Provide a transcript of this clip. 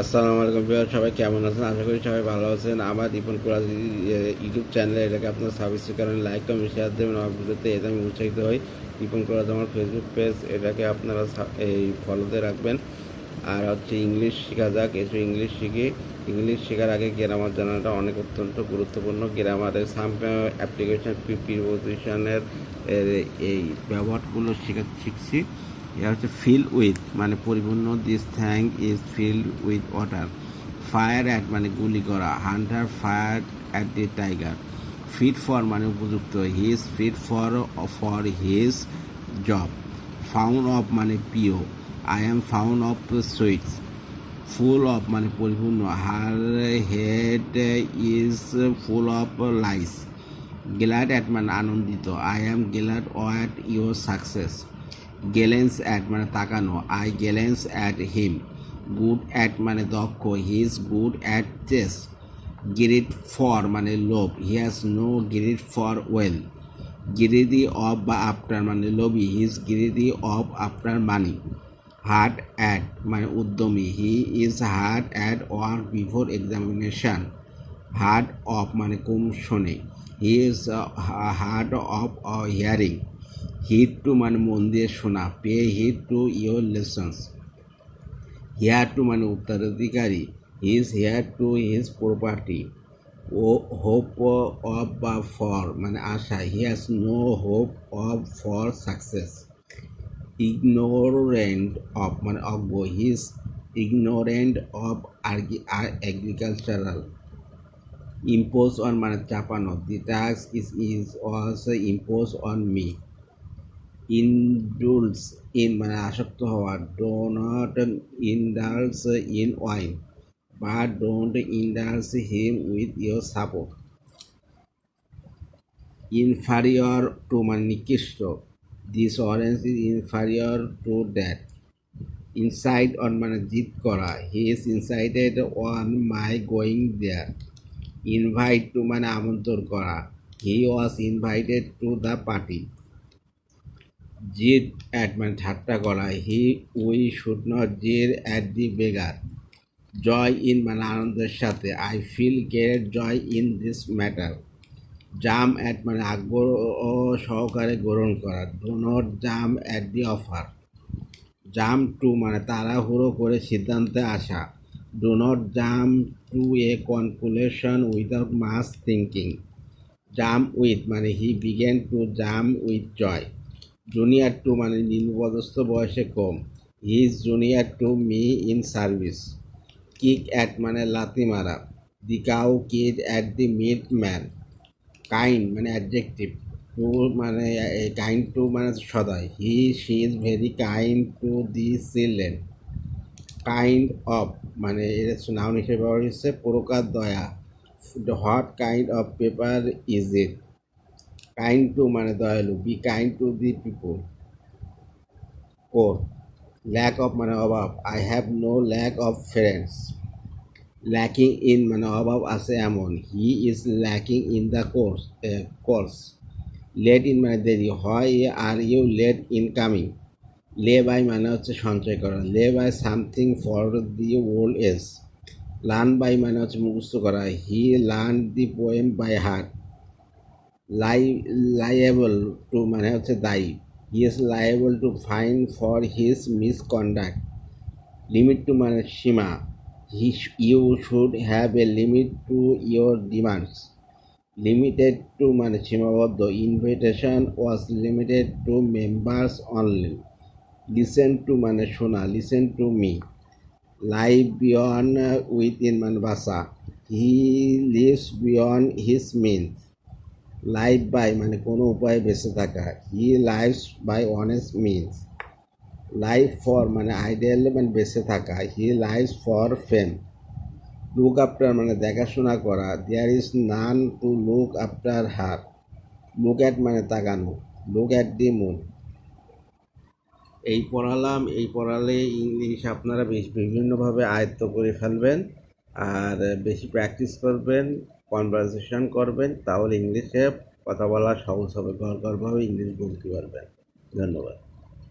আসসালামু আলাইকুম প্রিয় সবাই কেমন আছেন? আশা করি সবাই ভালো আছেন। আমার দীপন কুরাজ ইউটিউব চ্যানেলে এটাকে আপনারা সাবস্ক্রাইব করেন লাইক কমেন্ট শেয়ার দেবেন আমার ভিডিওতে এতে আমি উৎসাহিত হই। দীপন কুরাজ আমার ফেসবুক পেজ এটাকে আপনারা এই ফলোতে রাখবেন। আর হচ্ছে ইংলিশ শেখা যাক। এসব ইংলিশ শিখি। ইংলিশ শেখার আগে গ্রামার জানাটা অনেক অত্যন্ত গুরুত্বপূর্ণ। গ্রামারের সাম অ্যাপ্লিকেশন প্রিপোজিশনের এই ব্যবহারগুলো শেখা শিখছি। এটা হচ্ছে ফিল উইথ মানে পরিপূর্ণ this thing is filled with water fire at মানে গুলি করা। Hunter fire at the tiger fit for মানে উপযুক্ত। His fit for for his job fond of মানে পিও I am fond of sweets full of মানে পরিপূর্ণ। Her head is full of lice glad at মানে আনন্দিত। I am glad at your success glance at মানে তাকানো। I glance at him good at মানে দক্ষ। He is good at chess greed for মানে লোভ। He has no greed for wealth greedy of বা after মানে লোভি। He is greedy of after money hard at মানে উদ্যমী। He is hard at work before examination hard of মানে কম শোনে he is hard of hearing heed to মানে মন দিয়ে শোনা pay heed to your lessons heir to মানে উত্তরাধিকারী his heir to his property O hope of বা ফর মানে আশা he has no hope of for success ignorant of মানে অজ্ঞ his ignorant of agricultural impose on মানে চাপানো the task is is was impose on me indulge in মানে আসক্ত হওয়া do not indulge in wine বা don't indulge him with your support inferior to মানে নিকৃষ্ট this orange is inferior to that insist on মানে জিত করা he is insisted on my going there invite to মানে আমন্ত্রণ করা he was invited to the party jeer at মানে ঠাট্টা করা he, we should not jeer at the beggar. Joy in মানে আনন্দের সাথে। I feel great joy in this matter. Jump at মানে আগ্রহ সহকারে গ্রহণ করা। Do not jump at the offer. Jump to মানে তাড়াহুড়ো করে সিদ্ধান্তে আসা। Do not jump to a conclusion without much thinking jump with মানে he began to jump with joy. Junior to মানে নিম্নপদস্থ বয়সে কম। He is junior to me in service kick at মানে লাথি মারা। The cow kicked at the milkman kind মানে adjective to মানে kind to মানে সদয়। He she is very kind to the children kind of মানে এটা নাউন হিসেবে ব্যবহার হচ্ছে। প্রকার দয়া। What kind of paper is it kind to মানে দয়ালু be kind to the people four lack of মানে অভাব I have no lack of friends lacking in মানে অভাব আছে এমন he is lacking in the course course late in মানে দেরি হয় are you late in coming lay by মানে হচ্ছে সঞ্চয় করা lay by something for the old age learn by মানে হচ্ছে মুখস্থ করা he learn the poem by heart lie liable to মানে হচ্ছে দায়ী। He is liable to fine for his misconduct limit to মানে সীমা। He you should have a limit to your demands limited to মানে সীমাবদ্ধ। Invitation was limited to members only listen to মানে শোনা। Listen to me live beyond with in মানে বাসা he lives beyond his means live by মানে কোনো উপায়ে বেঁচে থাকা। He lives by honest means. Live for মানে আইডিয়াল মানে বেঁচে থাকা। He lives for fame. Look after মানে দেখাশোনা করা। There is none to look after her. Look at মানে তাকানো। Look at the moon. এই পড়ালাম, এই পড়ালে ইংলিশ আপনারা বেশ বিভিন্নভাবে আয়ত্ত করে ফেলবেন। আর বেশি প্র্যাকটিস করবেন কনভারসেশন করবেন, তাহলে ইংলিশে কথা বলা সহজ হবে ঘর ঘরভাবে ইংলিশ বলতে পারবেন। ধন্যবাদ।